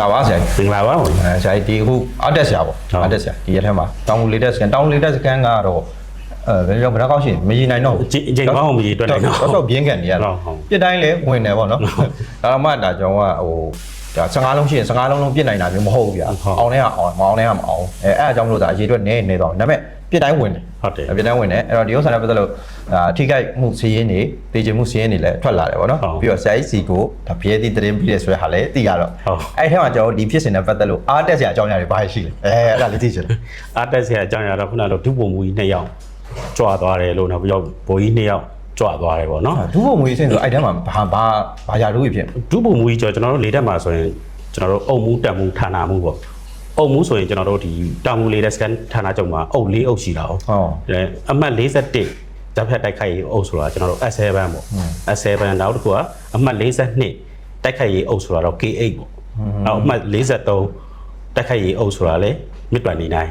လာပါဆရာကြီးမင်္ဂလာပါဘုရားအဲဆရာကြီးဒီအခုအတက်ဆရာပေါ့ဟုတ်အတက်ဆရာဒီရက်ထဲမှာတောင်ငူလေးတက်စကန်တောင်ငူလေးတက်စကန်ကတော့အဲဘယ်လိုဘယ်တော့ကောက်ရှိမရည်နိုင်တော့ဘူးအချိန်အချိန်ကောင်းအောင်မရည်တွက်နိုင်တော့တော့တော့ပြင်းကန်နေရတော့ဟုတ်ဟုတ် ပြစ်တိုင်းလဲဝင်တယ်ပေါ့နော်ဒါတော့မှဒါကျွန်တော်ကဟိုဒါ15လုံးရှိရင်15လုံးလုံးပြစ်နိုင်တာမျိုးမဟုတ်ဘူးဗျာဟုတ်အောင်တဲ့ကအောင်မအောင်တဲ့ကမအောင်အဲအဲ့အကြောင်းမလို့ဒါအရေးအတွက်နေနေတော့ဒါပေမဲ့ ပြစ်တိုင်းဝင်တယ်ဟုတ်တယ်အပြစ်တိုင်းဝင်တယ်အဲ့တော့ဒီဥစ္စာနဲ့ပတ်သက်လို့ဒါထိခိုက်မှုစီးရင်နေတေချင်မှုစီးရင်နေလည်းထွက်လာတယ်ပေါ့နော်ဟုတ်ပြီးတော့ဆရာကြီးစီကိုဒါဘီရဲ့ဒီသတင်းပြီးတယ်ဆိုတဲ့ဟာလည်းသိရတော့ဟုတ်အဲ့ထဲမှာကျွန်တော်ဒီဖြစ်စဉ်နဲ့ပတ်သက်လို့အားတက်စရာအကြောင်းအရာတွေဘာရှိလဲအဲအဲ့ဒါလေးသိချင်တယ်အားတက်စရာအကြောင်းအရာတော့ခုနကတော့ဒုပုံမူကြီးနှစ်ယောက်ကြွားသွားတယ်လို့နောက်ပြီးတော့ဘိုးကြီးနှစ်ယောက်ကြွားသွားတယ်ပေါ့နော်ဒုဘုံမွေးစင်းဆိုအဲ့ထဲမှာဘာဘာဘာရာလူကြီးဖြစ်ဒုပုံမူကြီးကျော်ကျွန်တော်တို့လေတက်မှာဆိုရင်ကျွန်တော်တို့အုံမူတက်မူဌာနမူပေါ့ အုံမူဆိုရင်ကျွန်တော်တို့ဒီတောင်မူလေးတက်စကန်ဌာနချုပ်မှာအုပ်လေးအုပ်ရှိတာဟုတ်ဟောအဲအမှတ်41ဓာတ်ဖက်တိုက်ခိုက်ရေးအုပ်ဆိုတာကျွန်တော်တို့ S7 ပေါ့ S7 နောက်တစ်ခုကအမှတ်42တိုက်ခိုက်ရေးအုပ်ဆိုတာတော့ K8 ပေါ့နောက်အမှတ်43တိုက်ခိုက်ရေးအုပ်ဆိုတာလေမြစ်တွန်နေနိုင်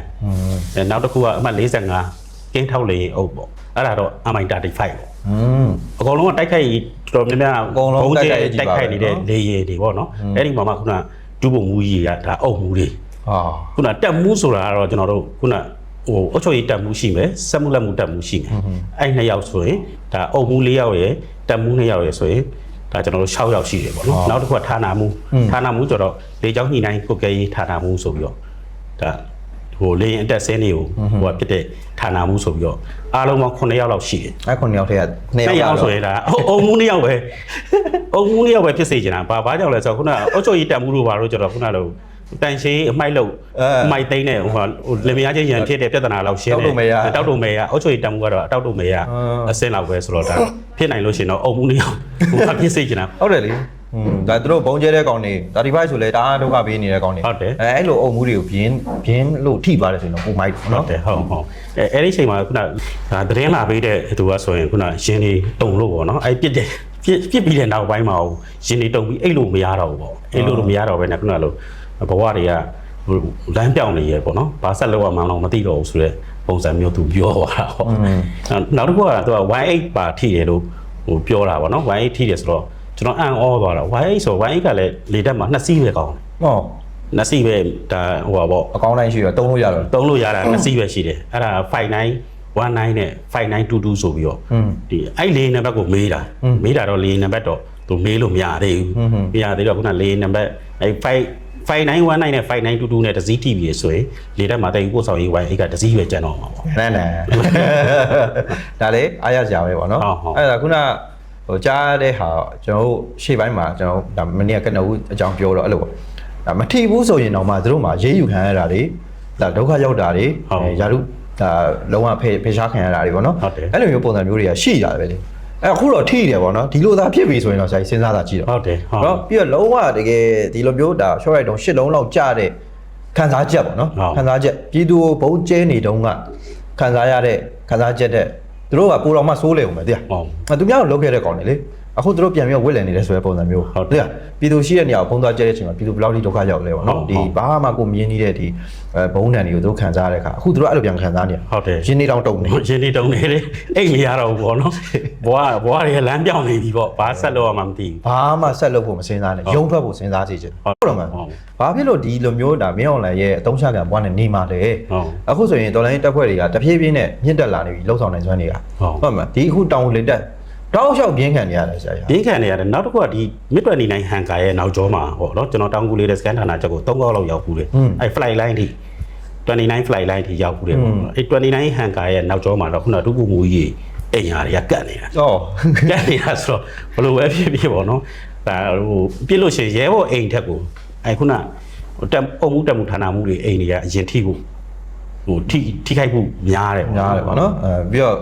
အဲနောက်တစ်ခုကအမှတ်45ကင်းထောက်လေရေးအုပ်ပေါ့အဲ့ဒါတော့ MI35 ပေါ့อืมအကုန်လုံးကတိုက်ခိုက်ရေးတော်တော်များများအကုန်လုံးဘုံကျဲတိုက်ခိုက်ရေးကြီးပါပဲတိုက်ခိုက်နေတဲ့နော်လေယာဉ်တွေပေါ့နော်အဲ့ဒီမှာမှခုနဒုဗိုလ်မူကြီးကဒါအုပ်မူတွေ ဟာခုနတက်မှုဆိုတာကတော့ကျွန်တော်တို့ခုနဟိုအုတ်ချုပ်ရေးတက်မှုရှိမယ်စက်မှုလက်မှုတက်မှုရှိမယ်အဲ့နှစ်ယောက်ဆိုရင်ဒါအုပ်မှု၄ယောက်ရယ်တက်မှု၂ယောက်ရယ်ဆိုရင်ဒါကျွန်တော်တို့6ယောက်ရှိတယ်ပေါ့နော်နောက်တစ်ခုကဌာနမှုဌာနမှုကျတော့လေကြောင်းညှိနှိုင်းကုတ်ကဲရေးဌာနမှုဆိုပြီးတော့ဒါဟိုလေရင်အတက်ဆင်းတွေကိုဟိုကဖြစ်တဲ့ဌာနမှုဆိုပြီးတော့အားလုံးပေါင်း9ယောက်လောက်ရှိတယ်အဲ့ခုနှစ်ယောက်ထဲကနှစ်နှစ်ယောယောက်က်ဆိုရင်ဒါအုံအုံမှုနှစ်ယောက်ပဲအုံမှုနှစ်ယောက်ပဲဖြစ်စေချင်တာဘာဘာကြောင့်လဲဆိုတော့ခုနကအုတ်ချုပ်ကြီးတက်မှုလို့ဘာလို့ကျတော့ခုနလို တန်ရှင်းအမိုက်လို့အမိုက်သိမ်းတဲ့ဟိုဟာဟိုလင်မယားချင်းရန်ဖြစ်တဲ့ပြဿနာလောက်ရှင်းတယ်တောက်တုံမေရအုတ်ချုပ်ကြီးတက်မှုကတော့အတောက်တုံမေရအစင်းလောက်ပဲဆိုတော့ဒါဖြစ်နိုင်လို့ရှိရင်တော့အုံမှုနှစ်ယောက်ဟိုကဖြစ်စေချင်တာဟုတ်တယ်လေอืมဒါသူတို့ဘုံကျဲတဲ့ကောင်တွေ35ဆိုလဲတအားဒုက္ခပေးနေတဲ့ကောင်တွေဟုတ်တယ်အဲအဲ့လိုအုံမှုတွေကိုပြင်းပြင်းလို့ထိပါတယ်ဆိုရင်တော့ပုံမိုက်ဟုတ်နော်တယ်ဟုတ်ဟုတ်အဲအဲ့ဒီအချိန်မှာခုနဒါသတင်းလာပေးတဲ့သူကဆိုရင်ခုနရင်တွေတုံလို့ပေါ့နော်အဲ့ပြစ်တဲ့ပြစ်ပြစ်ပြီးတဲ့နောက်ပိုင်းမှာရင်တွေတုံပြီးအဲ့လိုမရတော့ဘူးပေါ့အဲ့လိုလိုမရတော့ဘဲနဲ့ခုနလို ဘဝတွေကဟိုလမ်းပြောင်းနေရပေါ့နော်ဘာဆက်လောက်မှန်းတော့မသိတော့ဘူးဆိုတော့ပုံစံမျိုးသူပြောသွားတာပေါ့နောက်တစ်ခုကသူက Y8 ပါထိတယ်လို့ဟိုပြောတာပေါ့နော် Y8 ထိတယ်ဆိုတော့ကျွန်တော်အံ့ဩသွားတာ Y8 ဆို Y8 ကလည်းလေတက်မှာနှစ်စီးပဲကောင်းတယ်ဟောနှစ်စီးပဲဒါဟိုပါပေါ့အကောင်းတိုင်းရှိတော့တုံးလို့ရတော့တုံးလို့ရတာနှစ်စီးပဲရှိတယ်အဲ့ဒါ5919နဲ့5922ဆိုပြီးတော့อืมဒီအဲ့လေးနံပါတ်ကိုမေးတာမေးတာတော့လေးနံပါတ်တော့သူမေးလို့မရသေးဘူးမရသေးတော့ခုနလေးနံပါတ်အဲ့5 5919နဲ့5922နဲ့တစည်းတီးပြီဆိုရင်လေတက်မှာတိုင်ပို့ဆောင်ရေး Y8 ကတစည်းပဲကျန်တော့မှာပေါ့နဲနဲဒါလေအားရစရာပဲပေါ့နော်ဟုတ်ဟုတ်အဲ့ဒါခုနဟိုကြားတဲ့ဟာကျွန်တော်တို့ရှေ့ပိုင်းမှာကျွန်တော်ဒါမနေ့ကကနဦးအကြောင်းပြောတော့အဲ့လိုပေါ့ဒါမထိဘူးဆိုရင်တော့မှသူတို့မှာရေးယူခံရတာတွေဒါဒုက္ခရောက်တာတွေအဲယာရုဒါလုံးဝဖေဖေရှားခံရတာတွေပေါ့နော်အဲ့လိုမျိုးပုံစံမျိုးတွေကရှိရတယ်ပဲလေ အဲ့အခုတော့ထိတယ်ပေါ့နော်ဒီလိုသာဖြစ်ပြီဆိုရင်တော့ဆရာကြီးစဉ်းစားတာကြည့်တော့ဟုတ်တယ်ဟုတ်နော်ပြီးတော့လုံးဝတကယ်ဒီလိုမျိုးဒါ short right တုံးရှစ်လုံးလောက်ကြတဲ့ခံစားချက်ပေါ့နော်ဟုတ်ခံစားချက်ပြည်သူကိုဘုံကျဲနေတုန်းကခံစားရတဲ့ခံစားချက်တဲ့သူတို့ကပိုတော်မှစိုးလေဦးမယ်တရားဟုတ်အဲသူများကိုလုတ်ခဲ့တဲ့ကောင်တွေလေ အခုသူတို့ပြန်ပြီးတော့ဝစ်လည်နေတယ်ဆိုတဲ့ပုံစံမျိုးဟုတ်တယ်တရားပြည်သူရှိတဲ့နေရာကိုဘုံသွားကျဲတဲ့အချိန်မှာပြည်သူဘယ်လောက်ထိဒုက္ခရောက်လဲပေါ့နော်ဟုတ်ဒီဟုတ်ဘာမှကိုမြင်နေတဲ့ဒီအဲဘုံတန်တွေကိုသူတို့ခံစားရတဲ့အခါအခုသူတို့အဲ့လိုပြန်ခံစားနေရဟုတ်တယ်ရင်းနေတောင်တုံနေရင်ဒီတုံနေတယ်အဲ့မရတော့ဘူးပေါ့နော်ဘွားဘွားတွေကလမ်းပြောင်းနေပြီပေါ့ဘာဆက်လို့မှမသိဘူးဘာမှဆက်လုပ်ဖို့မစဉ်းစားနဲ့ရုံထွက်ဖို့စဉ်းစားစီချင်ဟုတ်ဟုတ်တော့မှန်ဟုတ်ဘာဖြစ်လို့ဒီလိုမျိုးဒါမင်းအွန်လိုင်းရဲ့အတုံးချကံဘွားနဲ့နေမှာလဲဟုတ်အခုဆိုရင်ဒေါ်လာရင်းတက်ဖွဲ့တွေကတဖြည်းဖြည်းနဲ့မြင့်တက်လာနေပြီလှုပ်ဆောင်နိုင်စွမ်းတွေကဟုတ်မှန်ဒီအခုတောင်လေတက် တောက်လျှောက်ပြင်းခံနေရတယ်ဆရာကြီးပြင်းခံနေရတယ်နောက်တစ်ခုကဒီမြစ်တွယ်နေနိုင်ဟန်ကာရဲ့နောက်ကျောမှာပေါ့နော်ကျွန်တော်တောင်ကူလေးတဲ့စကန်ဌာနချက်ကို၃ကောက်လောက်ရောက်ဘူးလေအဲ့ flight line ထိ29 flight line ထိရောက်ဘူးတယ်ပေါ့နော်အဲ့29ဟန်ကာရဲ့နောက်ကျောမှာတော့ခုနဒုက္ခမူကြီးအိမ်ရာတွေကကတ်နေတာဩကတ်နေတာဆိုတော့ဘလို့ပဲဖြစ်ဖြစ်ပေါ့နော်ဒါဟိုပြစ်လို့ရှိရင်ရဲဘော်အိမ်ထက်ကိုအဲ့ခုနတက်အုံမှုတက်မှုဌာနမှုတွေအိမ်တွေကအရင်ထိဖို့ဟိုထိထိခိုက်မှုများတယ်ပေါ့ညားတယ်ပေါ့နော်အဲပြီးတော့ဟို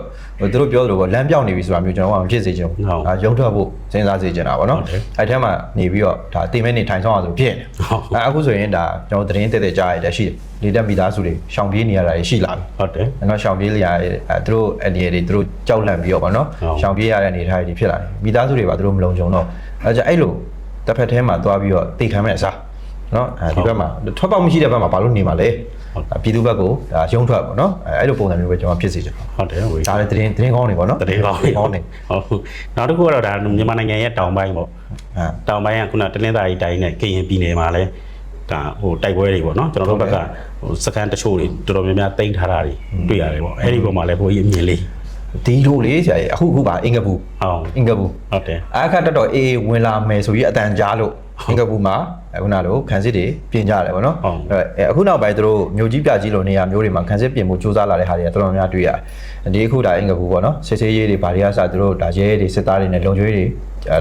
သူတို့ပြောသလိုပေါ့လမ်းပြောင်းနေပြီဆိုတာမျိုးကျွန်တော်ကမဖြစ်စေချင်ဘူးဟုတ်အဲရုံထွက်ဖို့စဉ်းစားစေချင်တာပေါ့နော်ဟုတ်တယ်အဲ့ထဲမှာနေပြီးတော့ဒါတင်မဲနေထိုင်ဆောင်အောင်ဆိုဖြစ်နေဟုတ်အဲအခုဆိုရင်ဒါကျွန်တော်သတင်းတက်တက်ကြားရတဲ့ရှိတယ်လေတက်မိသားစုတွေရှောင်ပြေးနေရတာတွေရှိလာပြီဟုတ်တယ်အဲ့တော့ရှောင်ပြေးလျာအဲသူတို့အနေတွေသူတို့ကြောက်လန့်ပြီးတော့ဗောနော်ဟုတ်ရှောင်ပြေးရတဲ့အနေအထားတွေဖြစ်လာတယ်မိသားစုတွေပါသူတို့မလုံခြုံတော့အဲကြင့်အဲ့လိုတစ်ဖက်ထဲမှာသွားပြီးတော့တိတ်ခံမဲ့အစား နော်အဲဒီဘက်မှာထွက်ပေါက်မရှိတဲ့ဘက်မှာဘာလို့နေမှာလဲဟုတ်ဒါပြည်သူဘက်ကိုဒါရုံထွက်ဗောနော်အဲအဲ့လိုပုံစံမျိုးပဲကျွန်တော်ဖြစ်စေချင်တယ်ဟုတ်တယ်ဝေဒါလည်းသတင်းသတင်းကောင်းနေဗောနော်တရေကောင်းသတင်းကောင်းနေဟုတ်နောက်တစ်ခုကတော့ဒါမြန်မာနိုင်ငံရဲ့တောင်ပိုင်းပေါ့အဲတောင်ပိုင်းကခုနတလင်းသားကြီးတိုင်းနဲ့ကရင်ပြည်နယ်မှာလဲဒါဟိုတိုက်ပွဲတွေပေါ့နော်ကျွန်တော်တို့ဘက်ကဟိုစကန်တချို့တွေတော်တော်များများတိမ့်ထားတာတွေတွေ့ရတယ်ပေါ့အဲ့ဒီပုံမှာလည်းဘိုးကြီးအမြင်လေးဒီလိုလေဆရာကြီးအခုအခုပါအင်္ဂပူဟုတ်အင်္ဂပူဟုတ်တယ်အခါတက်တော့အေးအေးဝင်လာမယ်ဆိုပြီးအတန်ကြားလို့အင်္ဂပူမှာအ ခုနလိုခန်းစစ်တွေပြင်ကြတယ်ဗောနော်အဲအခုနောက်ပိုင်းသူတို့မြို့ကြီးပြကြီးလိုနေရာမျိုးတွေမှာခန်းစစ်ပြင်မှုစူးစမ်းလာတဲ့ဟာတွေကတော်တော်များများတွေ့ရတယ်ဒီအခုဒါအင်္ဂပူဗောနော်စစ်စေးရေးတွေဘာတွေကစသူတို့ဒါရဲတွေစစ်သားတွေနဲ့လုံခြုံရေးတွေ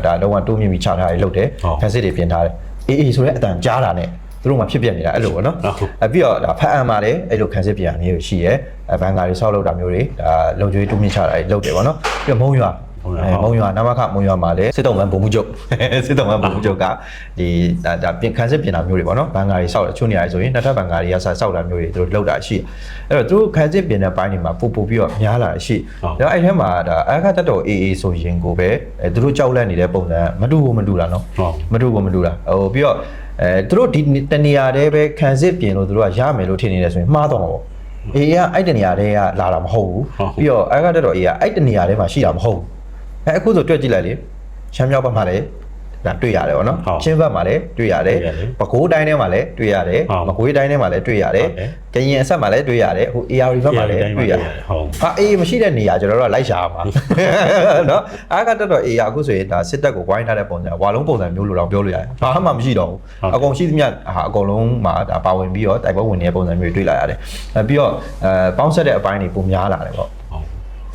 ဒါလုံးဝတိုးမြင့်ပြီးချထားတွေလုပ်တယ်ခန်းစစ်တွေပြင်ထားတယ်အေးအေးဆိုတဲ့အတန်ကြားတာနဲ့သူတို့မှဖြစ်ပြနေတာအဲ့လိုဗောနော်အပြီးတော့ဒါဖတ်အံမှာလည်းအဲ့လိုခန်းစစ်ပြင်ရမျိုးရှိရဲအဲဘန်ကာတွေဆောက်လုပ်တာမျိုးတွေဒါလုံခြုံရေးတိုးမြင့်ချတာတွေလုပ်တယ်ဗောနော်ပြီးတော့မုံရွာအဲ မုံရွာနမခမုံရွာမှာလည်းစစ်တုံးမန်ဘုံမှုချုပ်စစ်တုံးမန်ဘုံမှုချုပ်ကဒီဒါဒါပြင်ခန်းစစ်ပြင်တာမျိုးတွေပေါ့နော်ဘန်ကာတွေစောက်တယ်ချုံနေရတယ်ဆိုရင်နှစ်ထပ်ဘန်ကာတွေကစစောက်တာမျိုးတွေသူတို့လောက်တာရှိအဲ့တော့သူတို့ခန်းစစ်ပြင်တဲ့ပိုင်းတွေမှာပို့ပို့ပြီးတော့များလာရှိဒါအဲ့ထဲမှာဒါအခါတက်တော်အေးအေးဆိုရင်ကိုပဲအဲသူတို့ကြောက်လန့်နေတဲ့ပုံစံမတူဘူးမတူလားနော်ဟုတ်မတူဘူးမတူလားဟိုပြီးတော့အဲသူတို့ဒီတနေရာတည်းပဲခန်းစစ်ပြင်လို့သူတို့ကရမယ်လို့ထင်နေတယ်ဆိုရင်မှားတော့မှာပေါ့အေးကအဲ့တနေရာတည်းကလာတာမဟုတ်ဘူးပြီးတော့အခါတက်တော်အေးကအဲ့တနေရာတည်းမှာရှိတာမဟုတ်ဘူး အဲအခုဆိုတွေ့ကြည့်လိုက်လေရှမ်းမြောက်ဘက်မှာလည်းဒါတွေ့ရတယ်ဗောနော်ဟုတ်ချင်းဘက်မှာလည်းတွေ့ရတယ်တွေ့ရတယ်ပဲခူးတိုင်းထဲမှာလည်းတွေ့ရတယ်ဟုတ်မကွေးတိုင်းထဲမှာလည်းတွေ့ရတယ်ဟုတ်တယ်ကရင်အဆက်မှာလည်းတွေ့ရတယ်ဟို AR ဘက်မှာလည်းတွေ့ရတယ်ဟုတ်ဟာအေးမရှိတဲ့နေရာကျွန်တော်တို့ကလိုက်ရှာရမှာနော်အားကတက်တော့ AR အခုဆိုရင်ဒါစစ်တပ်ကိုဝိုင်းထားတဲ့ပုံစံဝါလုံးပုံစံမျိုးလိုတော့ပြောလို့ရတယ်ဘာမှမရှိတော့ဘူးအကုန်ရှိသမျှဟာအကုန်လုံးမှာဒါပါဝင်ပြီးတော့တိုက်ပွဲဝင်နေတဲ့ပုံစံမျိုးတွေတွေ့လာရတယ်အဲပြီးတော့အဲပေါင်းဆက်တဲ့အပိုင်းတွေပုံများလာတယ်ဗောဟုတ်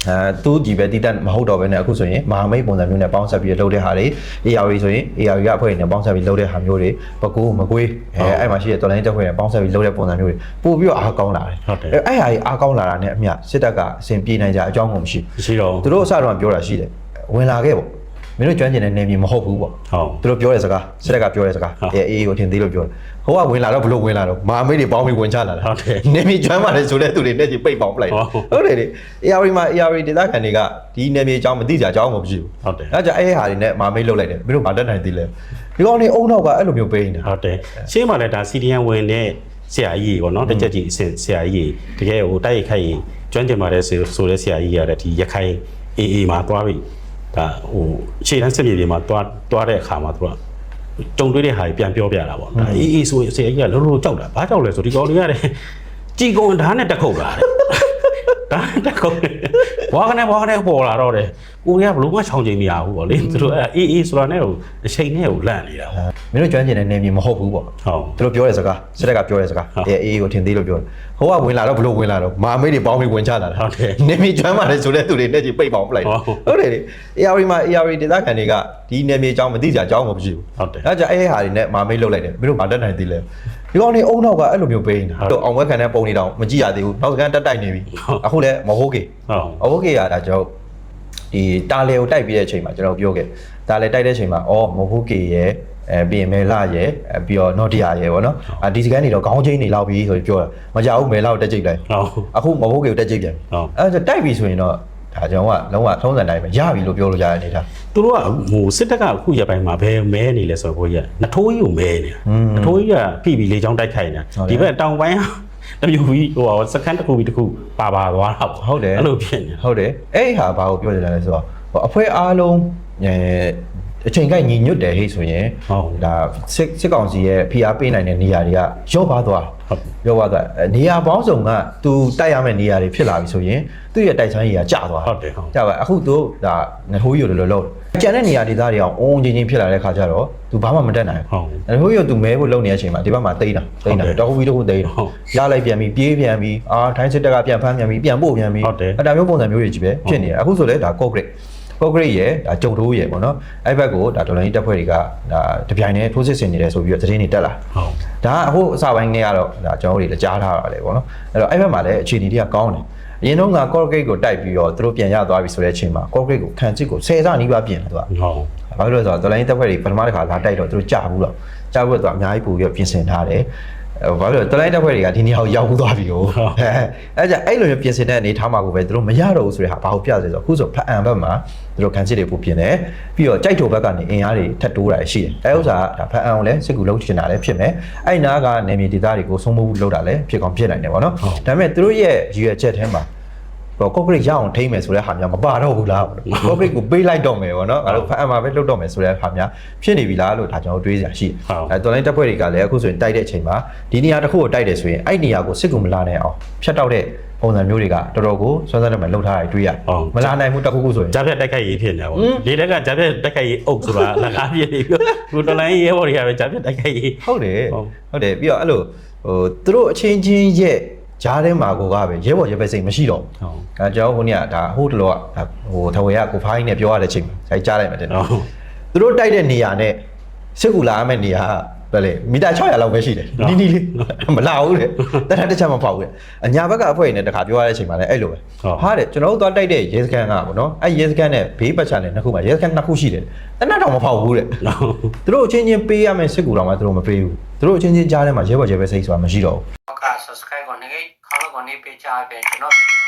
အဲသူဒီပဲတိတက်မဟုတ်တော့ဘဲနဲ့အခုဆိုရင်မဟာမိတ်ပုံစံမျိုးနဲ့ပေါင်းဆက်ပြီးလုပ်တဲ့ဟာတွေ AR ဆိုရင် AR ကအဖွဲ့တွေနဲ့ပေါင်းဆက်ပြီးလုပ်တဲ့ဟာမျိုးတွေပကူမကွေးအဲအဲ့မှာရှိတဲ့တော်လိုင်းတက်ဖွဲ့နဲ့ပေါင်းဆက်ပြီးလုပ်တဲ့ပုံစံမျိုးတွေပို့ပြီးတော့အားကောင်းလာတယ်ဟုတ်တယ်အဲအဲ့ဟာကြီးအားကောင်းလာတာနဲ့အမျှစစ်တပ်ကအစဉ်ပြေနိုင်ကြအကြောင်းကိုမရှိမရှိတော့သူတို့အစတော့ပြောတာရှိတယ်ဝင်လာခဲ့ပေါ့ မင်းတို့ကျွမ်းကျင်တဲ့နေမြေမဟုတ်ဘူးပေါ့ဟုတ်သူတို့ပြောတဲ့စကားစစ်တပ်ကပြောတဲ့စကားဟုတ်အဲအေးကိုထင်သေးလို့ပြောတယ်ဟိုကဝင်လာတော့ဘလို့ဝင်လာတော့မဟာမိတ်တွေပေါင်းပြီးဝင်ချလာတာဟုတ်တယ်နေမြေကျွမ်းပါလေဆိုတဲ့သူတွေနဲ့ကြီးပိတ်ပေါင်းပလိုက်တယ်ဟုတ်ဟုတ်တယ်လေ AR မှာ AR ဒေသခံတွေကဒီနယ်မြေအကြောင်းမသိကြအကြောင်းမရှိဘူးဟုတ်တယ်အဲကြအဲ့ဒီဟာတွေနဲ့မာမိတ်လုတ်လိုက်တယ်မင်းတို့မတတ်နိုင်သေးလဲဒီကောင်နေအုံနောက်ကအဲ့လိုမျိုးပေးနေတာဟုတ်တယ်ရှင်းပါလေဒါ CDN ဝင်တဲ့ဆရာကြီးပေါ့နော်တစ်ချက်ကြီးအဆင့်ဆရာကြီးတကယ်ဟိုတိုက်ရိုက်ခိုက်ရင်ကျွမ်းကျင်ပါတယ်ဆိုဆိုတဲ့ဆရာကြီးရတဲ့ဒီရခိုင်အေးအေးမှာသွားပြီ ဒါဟိုရှေ့တန်းစစ်မြေပြင်မှာသွားသွားတဲ့အခါမှာသူကကြုံတွေ့တဲ့ဟာကြီးပြန်ပြောပြတာပေါ့ဒါအေးအေးဆိုဆရာကြီးကလုံးလုံးကြောက်တာဘာကြောက်လဲဆိုဒီကောင်လေးရတယ်ကြည်ကုန်ဓာတ်နဲ့တက်ခုတ်တာတဲ့ဒါတက်ခုတ်ဘွားကနေဘွားကနေပေါ်လာတော့တယ်ကိုရီးယားဘလို့မှချောင်းချိန်မရဘူးပေါ့လေသူတို့အဲအေးအေးဆိုတာနဲ့ဟိုအချိန်နဲ့ဟိုလန့်နေတာပေါ့မင်းတို့ကျွမ်းကျင်တဲ့နယ်မြေမဟုတ်ဘူးပေါ့ဟုတ်သူတို့ပြောတဲ့စကားစစ်တပ်ကပြောတဲ့စကားဟုတ်အဲအေးကိုထင်သေးလို့ပြောတယ်ဟိုကဝင်လာတော့ဘလို့ဝင်လာတော့မာမိတ်တွေပေါင်းပြီးဝင်ချလာတာဟုတ်တယ်နေမြေကျွမ်းပါလေဆိုတဲ့သူတွေနဲ့ကြီးပိတ်ပေါင်းပလိုက်တယ်ဟုတ်ဟုတ်တယ်လေ AR မှာ AR ဒေသခံတွေကဒီနယ်မြေအကြောင်းမသိကြအကြောင်းမှမရှိဘူးဟုတ်တယ်အဲကြအဲ့ဒီဟာတွေနဲ့မာမိတ်လုတ်လိုက်တယ်မင်းတို့မတတ်နိုင်သေးလဲဒီကောင်နေအုံနောက်ကအဲ့လိုမျိုးပေးနေတာဟုတ်တော့အောင်ဝဲခံတဲ့ပုံနေတောင်မကြည့်ရသေးဘူးနောက်စကန်တက်တိုက်နေပြီဟုတ်အခုလည်းမဟုတ်ကေဟုတ်အဟုတ်ကေရတာကျွန်တော် ဒီတာလေကိုတိုက်ပြီးတဲ့အချိန်မှာကျွန်တော်ပြောခဲ့တာလေတိုက်တဲ့အချိန်မှာအော်မဟုတ်ကေရဲ့အဲပြီးရင်မဲလာရဲ့အဲပြီးတော့နော်တရာရဲ့ဗောနော်အာဒီစကန်နေတော့ခေါင်းချင်းနေလောက်ပြီဆိုပြီးပြောတာမကြဘူးမဲလောက်တက်ကြိတ်လိုက်ဟုတ်အခုမဟုတ်ကေကိုတက်ကြိတ်ပြန်ဟုတ်အဲဒါတိုက်ပြီဆိုရင်တော့ဒါကျွန်တော်ကလုံးဝထုံးစံတိုင်းပဲရပြီလို့ပြောလို့ရတဲ့အနေထားသူတို့ကဟိုစစ်တပ်ကအခုရပိုင်းမှာဘယ်မဲနေလဲဆိုတော့ဘိုးကြီးကနထိုးကြီးကိုမဲနေတာอืมနထိုးကြီးကဖိပြီးလေချောင်းတိုက်ခိုက်နေတာဟုတ်တယ်ဒီဘက်တောင်ပိုင်းက တမျိုးကြီးဟိုစကန်တစ်ခုပြီးတစ်ခုပါပါသွားတာပေါ့ဟုတ်တယ်အဲ့လိုဖြစ်နေတာဟုတ်တယ်အဲ့ဒီဟာဘာကိုပြောချင်တယ်လဲဆိုတော့ဟိုအဖွဲ့အားလုံးအဲအချိန်ကိုက်ညီညွတ်တယ်ဟိဆိုရင်ဟုတ်ဒါစစ်စစ်ကောင်စီရဲ့ဖိအားပေးနိုင်တဲ့နေရာတွေကရော့ပါသွားဟုတ်ရော့ပါသွားအဲနေရာပေါင်းစုံကသူတိုက်ရမယ့်နေရာတွေဖြစ်လာပြီဆိုရင်သူ့ရဲ့တိုက်ချမ်းကြီးကကျသွားဟုတ်တယ်ဟုတ်ကျပါအခုသူဒါငဟိုးရီကိုလိုလိုလုံး ကျန်တဲ့နေရာဒေသတွေအောင်အုံချင်းချင်းဖြစ်လာတဲ့ခါကျတော့သူဘာမှမတက်နိုင်ဟုတ်ဘူးငဟိုးရီကိုသူမဲဖို့လုပ်နေတဲ့အချိန်မှာဒီဘက်မှာတိန်းတာတိန်းတာဟုတ်တယ်တော့ဟိုပြီးတော့ဟိုတိန်းတာဟုတ်ရလိုက်ပြန်ပြီးပြေးပြန်ပြီးအာထိုင်းစစ်တပ်ကပြန်ဖမ်းပြန်ပြီးပြန်ပို့ပြန်ပြီးဟုတ်တယ်အဲ့ဒါမျိုးပုံစံမျိုးတွေကြီးပဲဖြစ်နေတယ်အခုဆိုလဲဒါကော့ဂရိတ်ကော့ဂရိတ်ရဲ့ဒါကြုံတိုးရဲ့ပေါ့နော်အဲ့ဘက်ကိုဒါဒေါ်လာကြီးတပ်ဖွဲ့တွေကဒါတပြိုင်တည်းထိုးစစ်ဆင်နေတယ်ဆိုပြီးတော့သတင်းတွေတက်လာဟုတ်ဒါကအခုအစပိုင်းကနေကတော့ဒါကျွန်တော်တို့တွေလည်းကြားထားရတယ်ပေါ့နော်အဲ့တော့အဲ့ဘက်မှာလည်းအခြေအနေတွေကကောင်းတယ် အရင်တော့ကကော့ဂရိတ်ကိုတိုက်ပြီးတော့သူတို့ပြန်ရသွားပြီဆိုတဲ့အချိန်မှာကော့ဂရိတ်ကိုခံစစ်ကို10ဆနီးပါးပြင်တယ်သူကဟုတ်ဘာလို့လဲဆိုတော့ဒေါ်လာကြီးတပ်ဖွဲ့တွေပထမတစ်ခါလာတိုက်တော့သူတို့ကြာဘူးတော့ကြာဘူးတော့အများကြီးပို့ပြီးတော့ပြင်ဆင်ထားတယ် အဲဘာလို့လဲဒေါ်လာကြီးတပ်ဖွဲ့တွေကဒီနေရာကိုရောက်ဘူးသွားပြီကိုဟုတ်အဲအဲကြအဲ့လိုမျိုးပြင်ဆင်တဲ့အနေထားမှာကိုပဲသူတို့မရတော့ဘူးဆိုတဲ့ဟာဘာကိုပြလဲဆိုတော့အခုဆိုဖတ်အံဘက်မှာသူတို့ခံစစ်တွေပို့ပြင်တယ်ပြီးတော့ကြိုက်ထိုဘက်ကနေအင်အားတွေထပ်တိုးတာရှိတယ်အဲဥစ္စာကဒါဖတ်အံကိုလည်းစစ်ကူလုံးချင်တာလည်းဖြစ်မယ်အဲ့နာကနေမြေဒေသတွေကိုဆုံးမမှုလောက်တာလည်းဖြစ်ကောင်းဖြစ်နိုင်တယ်ပေါ့နော်ဒါပေမဲ့သူတို့ရဲ့ရည်ရွယ်ချက်ထဲမှာ ဟို corporate ရအောင်ထိမ့်မယ်ဆိုတဲ့ဟာများမပါတော့ဘူးလား corporate ကိုပေးလိုက်တော့မယ်ပေါ့နော်ငါတို့ဖတ်အမှာပဲလုပ်တော့မယ်ဆိုတဲ့ဟာများဖြစ်နေပြီလားလို့ဒါကျွန်တော်တွေးစရာရှိအဲတော်လိုင်းတက်ဖွဲ့တွေကလည်းအခုဆိုရင်တိုက်တဲ့အချိန်မှာဒီနေရာတစ်ခုကိုတိုက်တယ်ဆိုရင်အဲ့နေရာကိုစစ်ကူမလာနိုင်အောင်ဖြတ်တောက်တဲ့ပုံစံမျိုးတွေကတော်တော်ကိုစွမ်းစွမ်းနဲ့မှလှုပ်ထားတာတွေးရမလာနိုင်ဘူးတစ်ခုခုဆိုရင်ဂျာပြက်တက်ခိုက်ရေးဖြစ်နေတာပေါ့ဒီတက်ကဂျာပြက်တက်ခိုက်ရေးအုပ်ဆိုတာလက်ကားပြည့်နေပြီကိုတော်လိုင်းရဲဘော်တွေကပဲဂျာပြက်တက်ခိုက်ရေးဟုတ်တယ်ဟုတ်ဟုတ်တယ်ပြီးတော့အဲ့လိုဟိုသူတို့အချင်းချင်းရဲ့ ဂျားထဲမှာကိုကပဲရဲဘော်ရဲဘက်စိတ်မရှိတော့ဘူးဟုတ်အဲကျွန်တော်ဟိုနေ့ကဒါဟိုတလောကဒါဟိုထဝေကကိုဖိုင်းနဲ့ပြောရတဲ့ချိန်မှာအဲကြားလိုက်မှတဲ့ဟုတ်သူတို့တိုက်တဲ့နေရာနဲ့စစ်ကူလာရမယ့်နေရာကဘယ်လဲမီတာ600လောက်ပဲရှိတယ်နီးနီးလေးမလာဘူးတဲ့တထတစ်ချက်မဖောက်ဘူးတဲ့အညာဘက်ကအဖွဲ့နဲ့တခါပြောရတဲ့ချိန်မှာလည်းအဲ့လိုပဲဟာတဲ့ကျွန်တော်တို့သွားတိုက်တဲ့ရဲစခန်းကပေါ့နော်အဲ့ရဲစခန်းနဲ့ဘေးပတ်ချာနဲ့နှစ်ခုမှာရဲစခန်းနှစ်ခုရှိတယ်တနက်တော့မဖောက်ဘူးတဲ့သူတို့အချင်းချင်းပေးရမယ့်စစ်ကူတော်မှသူတို့မပေးဘူးသူတို့အချင်းချင်းကြားထဲမှာရဲဘော်ရဲပဲစိတ်ဆိုတာမရှိတော့ဘူးက subscribe ကိုနေခေါင်းကိုနေပေးချပေးကျွန်တော်ဗီဒီယို